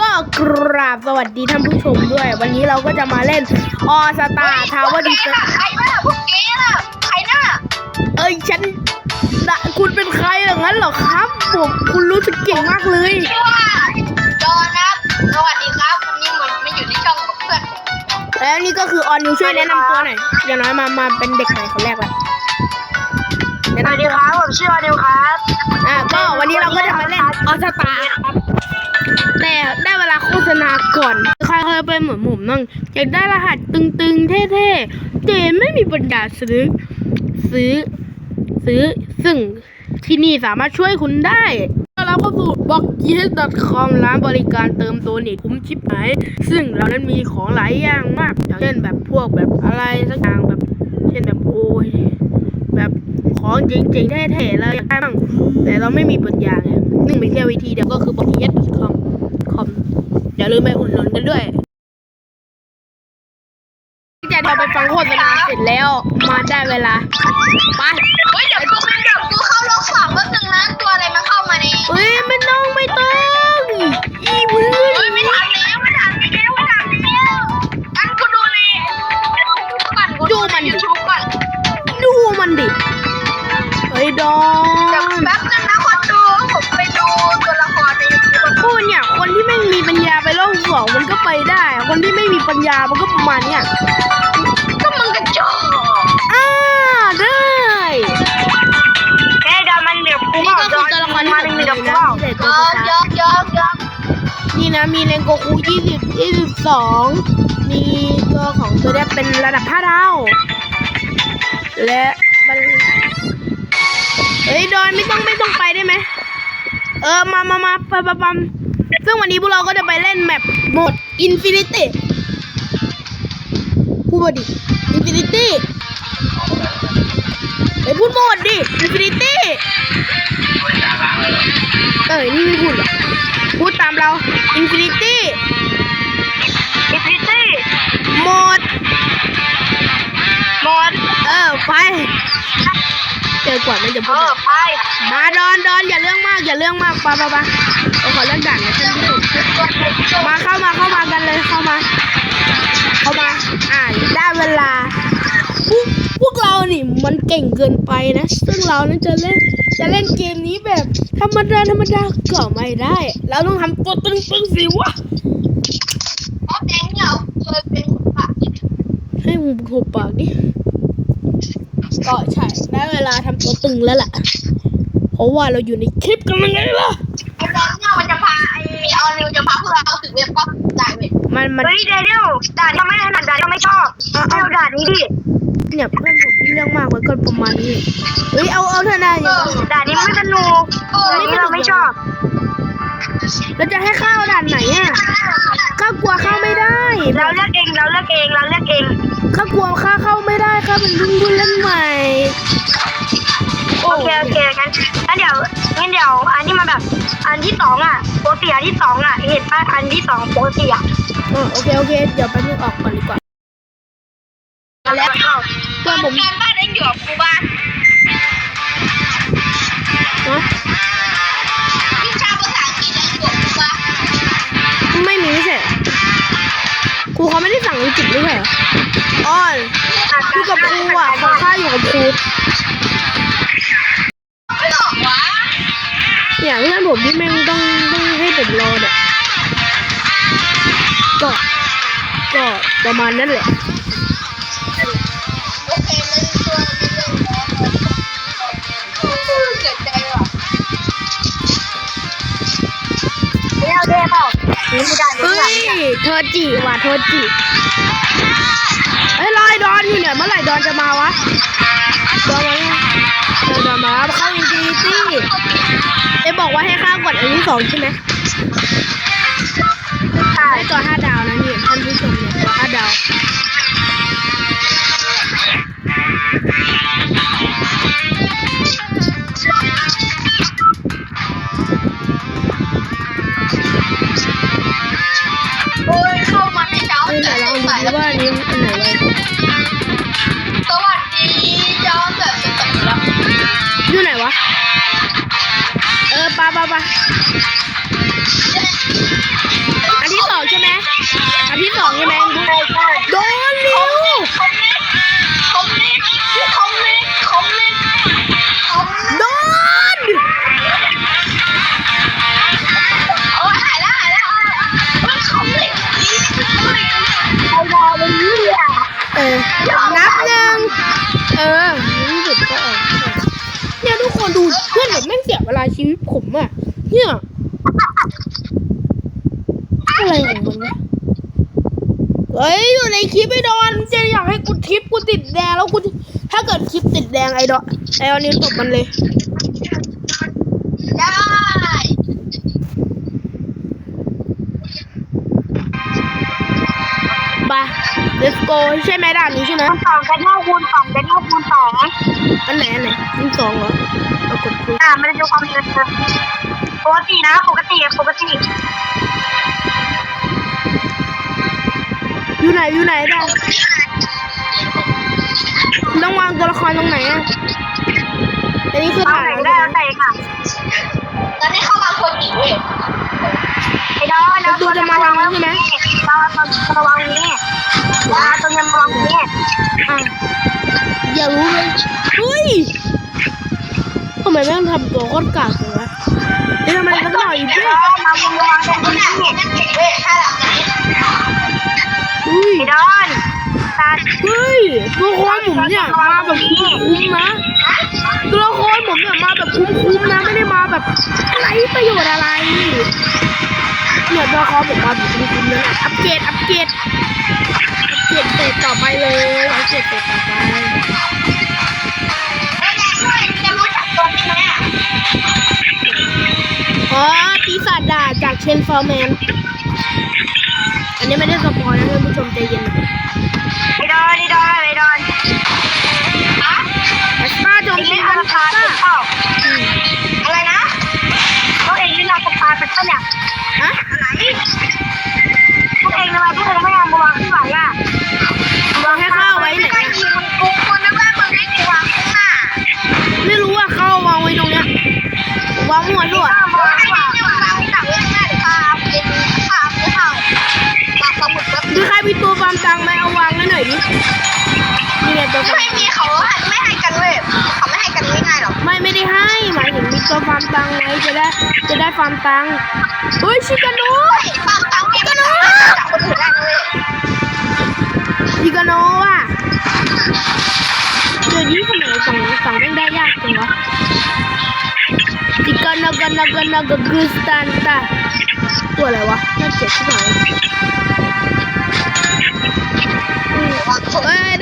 ก็กราบสวัสดีท่านผู้ชมด้วย วันนี้เราก็จะมาเล่นออสตาทาวดีเใครน่ะพวกเก๋น่ะใครน่ะเอ้ยฉันน่ะคุณเป็นใครอย่างนั้นเหรอครับ ผมคุณรู้สึกเก่งมากเลย ชื่อว่าจอนะครับสวัสดีครับวันนี้เหมือนไม่อยู่ที่ช่องกับเพื่อนแล้วนี่ก็คือออนนิวช่วยแนะนำตัวหน่อยอย่างน้อยมามาเป็นเด็กใหม่คนแรกละแนะสวัสนำดีตัวครับผมชื่ออนิวครับ อะก็วันนี้เราก็จะมาเล่นออสตาครับ แต่ได้เวลาโฆษณาก่อนใครเคยเป็นเหมือนผมนั่งอยากได้รหัสตึงๆ เท่ๆแต่ไม่มีปัญญาซื้อ ซื้อ ซื้อ ซึ่งที่นี่สามารถช่วยคุณได้เราก็สู่ b l o c k y e s c o m ร้านบริการเติมตัวเน็ตคุ้มชิปหายซึ่งเรานั้นมีของหลายอย่างมากอย่างเช่นแบบพวกแบบอะไรสักอย่างแบบ เช่นแบบโอ้ยแบบของจริงๆแท้ๆเลยอยากได้บ้างแต่เราไม่มีปัญญาไงนึ่งมีแค่วิธีเดียวก็คือ b l o c k y e s c o m คอม อย่าลืมไปอุดหนุนกันด้วยแต่เราไปฟังโฆษณาเสร็จแล้ว มาได้เวลาไปเฮ้ยเดี๋ยวกูเดี๋ยวกูเข้าล็อกสองแป๊บนึงนะตัวอะไรมันเข้ามาในเฮ้ยไม่ต้องไม่ต้อง ที่ไม่มีปัญญามันก็ประมาณเนี้ยก็มึงกระจอกอ่าได้แค่ดามันเดี๋ยวกูนี่ก็คือตัวละครที่ผมมีนะมีแต่ตัวสตาร์ยอกยอกยอกนี่นะมีเลนโกคูยี่สิบยี่สิบสองมีตัวของตัวเนี้ยเป็นระดับห้าดาว และมันเฮ้ยดอนไม่ต้องไม่ต้องไปได้ไหม เออมามามาไปไปปั๊มซึ่งวันนี้พวกเราก็จะไปเล่นแมปโหมดอินฟินิตี้พูด มาดิอินฟินิตี้ไปพูดโหมดดิอินฟินิตี้เอ้ยนี่ไม่พูดหรอพูดตามเราอินฟินิตี้อิฟิตี้โหมดหมดเออไปเจอก่อนมันจะเอพูดอเลยไปมาดอนดอนอย่าเรื่องมากอย่าเรื่องมากไปไปไปเราขอเรื่องด่านนะท่านผู้ชมมาเข้ามาเข้ามากันเลยเข้ามา เข้ามา อ่าได้เวลาพวก พวกเรานี่มันเก่งเกินไปนะ ซึ่งเรานั้นจะเล่นจะเล่นเกมนี้แบบ ธรรมดาธรรมดาก็ไม่ได้ เราต้องทำตัวตึงๆสิวะเพราะแดงเนี่ยเคยเป็นคนปากให้มึงหุบปากดิก็ใช่ได้เวลาทำตัวตึงแล้วล่ะ เพราะว่าเราอยู่ในคลิปกันยังไงล่ะไอ้แดงเนี่ยมันจะพาไอ้ออนิวจะพาพวกเราถึงเว็บก็ได้เว้ยมันมันเฮ้ยเดนิวด่านที่ไม่ถนัดด่านที่ไม่ชอบเอาด่านนี้ดิ เนี่ยเพื่อนผมที่เรื่องมากไว้ก็ประมาณนี้เฮ้ยเอาเอาเถอะนะอย่าด่านนี้ไม่สนุกด่านนี้เราไม่ชอบเราจะให้เข้าด่านไหนอะข้ากลัวเข้าไม่ได้ เราเลือกเองเราเลือกเองเราเลือกเองข้ากลัวข้าเข้าไม่ได้ข้าเป็นเพิ่งผู้เล่นใหม่โอเคโอเคงั้นงั้นเดี๋ยวงั้นเดี๋ยว อันที่มาแบบ อันที่สองอะปกติอันที่สองอะเห็นป่ะอันที่สองปกติอะเออโอเคโอเคเดี๋ยวแป๊บนึงออกก่อนดีกว่า แล้วเข้าเพื่อนผมการบ้านเองอยู่กับกูบ้านนะวิชาภาษาอังกฤษเองอยู่กับกูบ้านไม่มีไม่ใช่เหรอครูเขาไม่ได้สั่งอังกฤษไม่ใช่เหรออ๋ออยู่กับครูอะของข้าอยู่กับครูอกวะอย่างเพื่อนผมที่แม่งต้องต้องให้ผมรอเนี่ยก็ก็ประมาณนั้นแหละ เปล่านี่ไม่ได้เฮ้ยเธอจีว่ะเธอจีเฮ้ยรอยดอนอยู่เนี่ยเมื่อไหร่ดอนจะมาวะดอนมาเนี่ยเออดอนมาเข้าอินฟินิตี้ไอ้บอกว่าให้ข้าวก่อนอันที่สองใช่ไหมใช่ไอ้ตัวห้าดาวนะนี่ท่านผู้ชมเนี่ยตัวห้าดาว ชีวิตผมอะเนี่ยอะไรของมันวะเฮ้ยอยู่ในคลิปไอ้ดอนจะอยากให้กูทิปกูติดแดงแล้วกูถ้าเกิดคลิปติดแดงไอ้ดอนไอ้ดอนนี่ตบมันเลย let's go ใช่ไหมด่านนี้ใช่ไหมคูณสองกันเท่าคูณสองกันเท่าคูณสองอันไหนอันไหนยิงสองเหรอเอากดคุยอ่ามันจะดูความเร็วปกตินะปกติปกติอยู่ไหนอยู่ไหนด่านต้องวางตัวละครตรงไหนอะอันนี้คือเอาถ่ายไหนแล้วได้ใช่ไหมเอาไหนค่ะตอนนี้เข้ามาคนอีกเว้ย ไอ้ดอนเราตัวจะมาวางนี้ใช่ไหมเราเราจะวางนี้เราตัวจะมาวางนี้อ่อย่ารู้เลยเฮ้ยทำไมแม่งทำตัวโคตรกากเลยวะเฮ้ยทำไมสักหน่อยไอ้ดิดอนมาวางวางตรงนี้เว้ยถ้าหลังนี้เฮ้ยดอนตาเฮ้ยตัวละครผมเนี่ยมาแบบคุ้มๆนะตัวละครผมเนี่ยมาแบบคุ้มๆนะไม่ได้มาแบบไรประโยชน์อะไร เนี่ยตัวละครผมมาแบบคุ้มๆนะอัปเกรดอัปเกรดอัปเกรดเสร็จต่อไปเลยอัปเกรดเสร็จต่อไปไม่ได้ช่วยจะรู้จักตัวนี้ไหมอะอ๋อปีศาจดาบจากเชนฟอร์แมน อันนี้ไม่ได้สปอยนะท่านผู้ชมใจเย็นนะไอ้ดอนไอ้ดอนไอ้ดอนฮะแอสตราโจมไอ้ตีเล่นกัอานราแอคาสตราถูกเปล่าอะไรนะพ วกเองเล่นราคาเป็นปะเนี่ยฮะอะไรพวกเองทำไมพวกเองไม่เอามาวางข้างหลังอะวางให้เข้าไว้ไหนก็อะยิงกูคนนึกว่ามึงให้กูวางข้างหน้าไม่รู้ว่าเข้าวางไว้ตรงเนี้ยวางมั่วด้วยมาวางข้างหลังวางข้างหลังไว้ข้างหน้าเดี๋ยวข้าเอาเองข้าเอาไม่เข้าวางสมุดแป๊บมีใครมีตัวฟาร์มตังไหมเอาวางไว้หน่อยดินี่ไงตัวฟาร์ไม่มมีเขาไม่ให้กันเว้ยเขาไม่ให้กันง่าย ฟาร์มตังไหมจะได้จะได้ฟาร์มตังเฮ้ยชิกาโนฟาร์มตังค์เองก็รู้จักคนอื่นได้นะเว้ยชิกาโนว่ะเดี๋ยวนี้ทำไมสั่งสั่งแม่งได้ยากจังวะชิกาโนกานากานากากูสตันตาตัวอะไรวะน่าเจ็บชิบหายอืมวางสมุดเอ้ย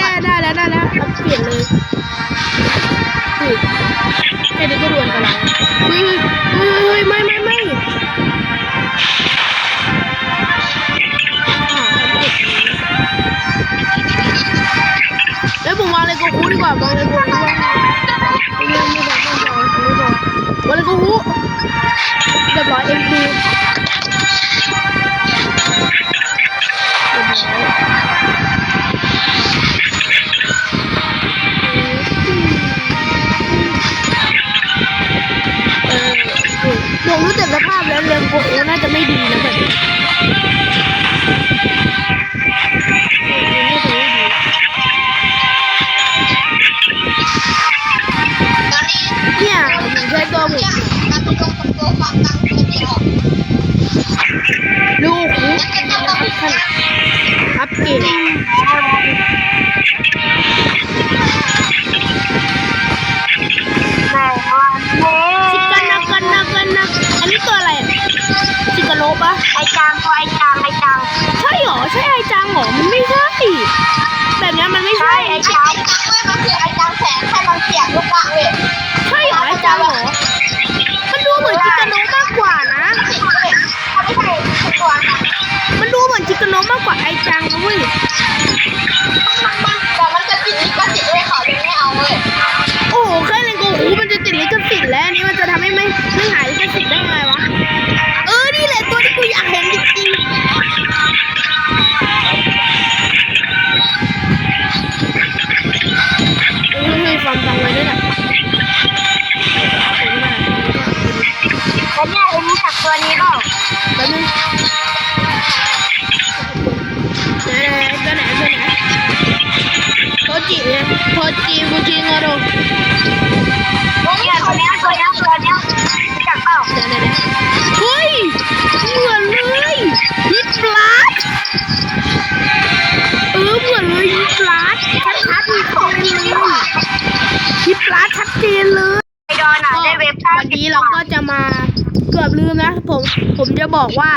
อบลืมนะผมผมจะบอกว่า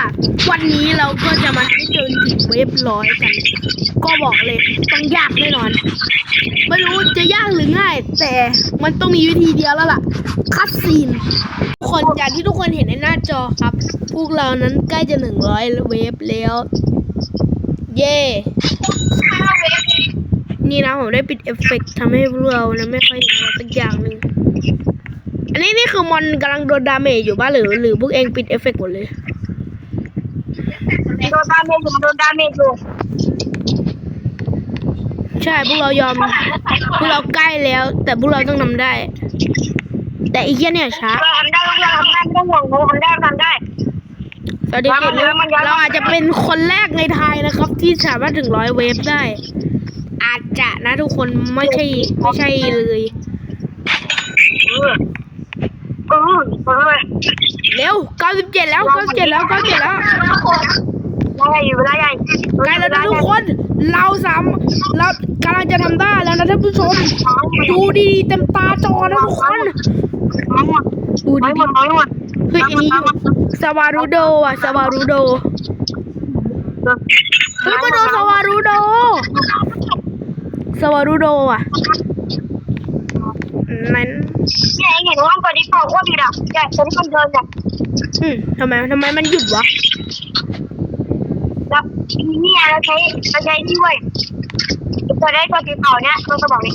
วันนี้เราก็จะมาให้เจอถึงเว็บร้อยกัน ก็บอกเลยต้องยากแน่นอน ไม่รู้จะยากหรือง่าย แต่มันต้องมีวิธีเดียวแล้วล่ะคัดซีนทุกคนจากที่ทุกคนเห็นในหน้าจอครับ พวกเรานั้นใกล้จะหนึ่งร้อยเวฟแล้ว เย่นี่นะผมได้ปิดเอฟเฟกต์ทำให้พวกเรานะไม่ค่อยเห็นอะไรสักอย่างหนึ่ง อันนี้นี่คือมอนกำลังโดนดาเมจอยู่บ้าหรือหรือพวกเองปิดเอฟเฟกต์หมดเลยโดนดาเมจอยู่มันโดนดาเมจอยู่ใช่พวกเรายอมพวกเราใกล้แล้ว แต่พวกเราต้องทำได้ แต่อีกแค่เนี่ยช้าเราทำได้เราทำได้ไม่ต้องห่วงเราทำได้ทำได้สวัสดีครับมันเยอะมันเยอะเราอาจจะเป็นคนแรกในไทยนะครับ ที่สามารถถึงร้อยเวฟได้ อาจจะนะทุกคนไม่ใช่ไม่ใช่เลย เออเออเออ เร็ว97แล้ว97แล้ว97แล้วได้อยู่ได้ใหญ่ใกล้แล้วนะทุกคนเราสามเรากำลังจะทำได้แล้วนะท่านผู้ชมดูดีๆเต็มตาจอนะทุกคนน้อยหมดดูน้อยหมดีดน้อยหมดๆเฮ้ยอันนี้อยู่สวารูโดอะสวารูโดเฮ้ยมาโดนสวารูโดสวารูโดอะนั้นเนี่ยเห็นว่าตัวนี้เป่าโคตรดีอะใหญ่ตัวนี้มันเดินเนี่ย อืมทำไมทำไมมันหยุดวะแล้วนี่เราใช้เราใช้นี่เว้ยตัวได้ตัวสีเป่าเนี่ยตัวกระบอกนี้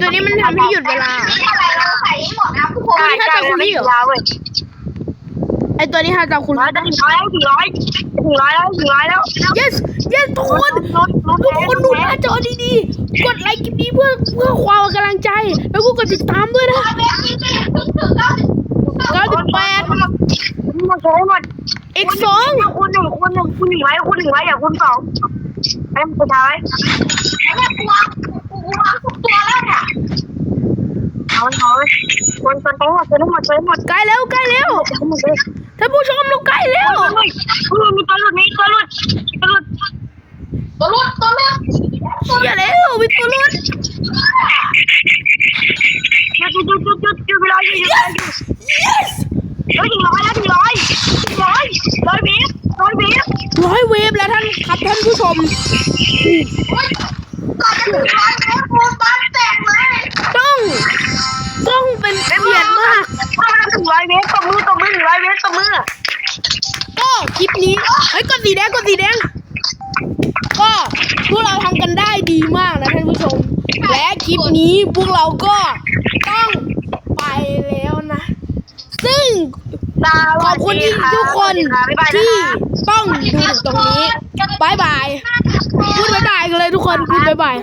ตัวนี้มันทำให้หยุดเวลาอะไรเราใส่ให้หมดนะทุกคนใช่ใช่ไม่ถึงเวลาเว้เว้ยไอตัวนี้ฮาจาคุณร้อยถึงร้อยถึงร้อยถึงร้อยแล้วถึงร้อยแล้ว yes yes ทุกคนรถรถทุกคนดูหน้าจอดีๆ กดไลค์คลิปนี้เพื่อเพื่อความกำลังใจ แล้วก็กดติดตามด้วยนะ หมดเลยหมดอีกสองคูณหนึ่งคูณหนึ่งคูณหนึ่งไว้คูณหนึ่งไว้อย่าคูณสองไอ้สุดท้ายไอ้เนี่ยกูวางกูวางทุกตัวแล้วเนี่ยเอาเอาคนคนทั้งหมดทั้งหมดทั้งหมดใกล้แล้วใกล้แล้วทั้งหมดเลยท่านผู้ชมเราใกล้แล้วเฮ้ยมีตัวหลุดมีตัวหลุดตัวหลุดตัวหลุดตัวหลุดเชียแล้วมีตัวรถหยุดหยุดหยุดหยุดหยุดหยุดเวลาอยู่หยุดเวลาอยู่ yes เฮ้ยถึงร้อยแล้วถึงร้อยถึงร้อยร้อยเมตรร้อยเมตรร้อยเวฟแล้วท่านครับท่านผู้ชมก่อนจะถึงร้อยเมตรคูณบ้านแตกเลยต้อง ต้องเป็นเกียรติมากถ้ามันถึงร้อยเมตรตบมือตบมือถึงร้อยเมตรตบมือก็คลิปนี้เฮ้ยกดสีแดงกดสีแดงก็พวกเราทำกันได้ดีมากนะท่านผู้ชม และคลิปนี้พวกเราก็ต้องไปแล้วนะ ซึ่งขอบคุณที่ทุกคนที่ต้องดูถึตรงนี้บายบายพูดบายบายกันเลยทุกคนพูดบายบาย